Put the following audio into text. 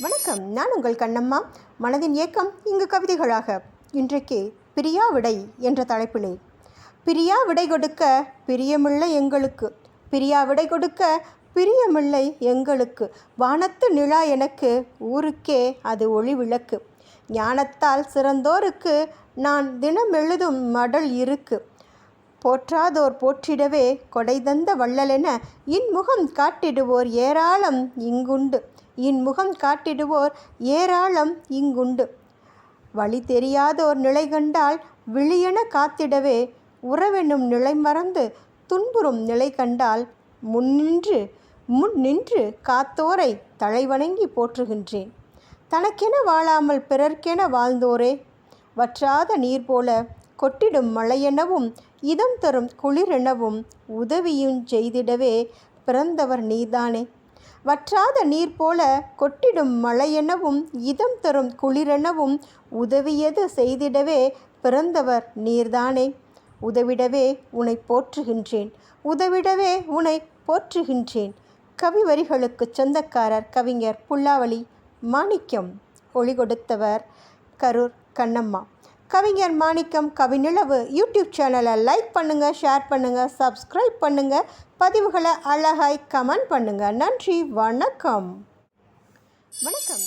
வணக்கம் நான் உங்கள் கண்ணம்மா. மனதின் இயக்கம் இங்கு கவிதைகளாக. இன்றைக்கு பிரியா விடை என்ற தலைப்பிலே. பிரியா விடை கொடுக்க பிரியமில்லை எங்களுக்கு. பிரியா விடை கொடுக்க பிரியமில்லை எங்களுக்கு. வானத்து நிலா எனக்கு ஊருக்கே அது ஒளி விளக்கு ஞானத்தால் சிறந்தோருக்கு நான் தினம் எழுதும் மடல் இருக்கு. போற்றாதோர் போற்றிடவே கொடை தந்த வள்ளலென இன்முகம் காட்டிடுவோர் ஏராளம் இங்குண்டு. இன்முகம் காட்டிடுவோர் ஏராளம் இங்குண்டு. வழி தெரியாதோர் நிலை கண்டால் விழியென காத்திடவே உறவெனும் நிலை மறந்து துன்புறும் நிலை கண்டால் முன்னின்று முன் நின்று காத்தோரை தலைவணங்கி போற்றுகின்றேன். தனக்கென வாழாமல் பிறர்க்கென வாழ்ந்தோரே வற்றாத நீர் போல கொட்டிடும் மழையெனவும் இதம் தரும் குளிரெனவும் உதவியும் செய்திடவே பிறந்தவர் நீதானே. வற்றாத நீர் போல கொட்டிடும் மழையெனவும் இதம் தரும் குளிரெனவும் உதவியது செய்திடவே பிறந்தவர் நீர்தானே. உதவிடவே உனை போற்றுகின்றேன். உதவிடவே உனை போற்றுகின்றேன். கவி வரிகளுக்கு சொந்தக்காரர் கவிஞர் புல்லாவளி மாணிக்கம். ஒளி கொடுத்தவர் கரூர் கண்ணம்மா. கவிஞர் மாணிக்கம் கவிநிலவு யூடியூப் சேனலை லைக் பண்ணுங்கள் ஷேர் பண்ணுங்கள் சப்ஸ்கிரைப் பண்ணுங்கள் பதிவுகளை அழகாய் கமெண்ட் பண்ணுங்கள் நன்றி வணக்கம். வணக்கம்.